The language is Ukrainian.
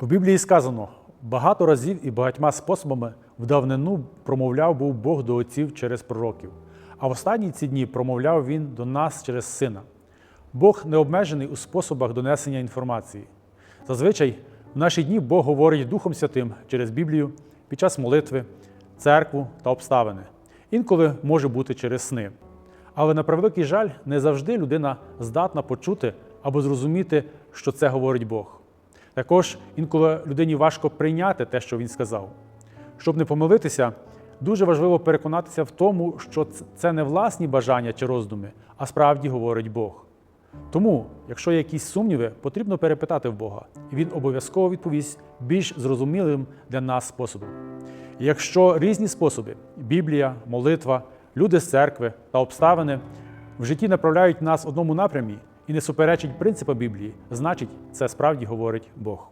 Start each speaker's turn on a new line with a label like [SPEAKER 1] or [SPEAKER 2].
[SPEAKER 1] В Біблії сказано: багато разів і багатьма способами в давнину промовляв був Бог до отців через пророків, а в останні ці дні промовляв він до нас через сина. Бог не обмежений у способах донесення інформації. Зазвичай в наші дні Бог говорить Духом Святим через Біблію під час молитви, церкву та обставини. Інколи може бути через сни. Але на превеликий жаль, не завжди людина здатна почути або зрозуміти, що це говорить Бог. Також інколи людині важко прийняти те, що він сказав. Щоб не помилитися, дуже важливо переконатися в тому, що це не власні бажання чи роздуми, а справді говорить Бог. Тому, якщо є якісь сумніви, потрібно перепитати в Бога, і він обов'язково відповість більш зрозумілим для нас способом. Якщо різні способи Біблія, молитва, люди з церкви та обставини в житті направляють нас в одному напрямі і не суперечить принципам Біблії, значить, це справді говорить Бог.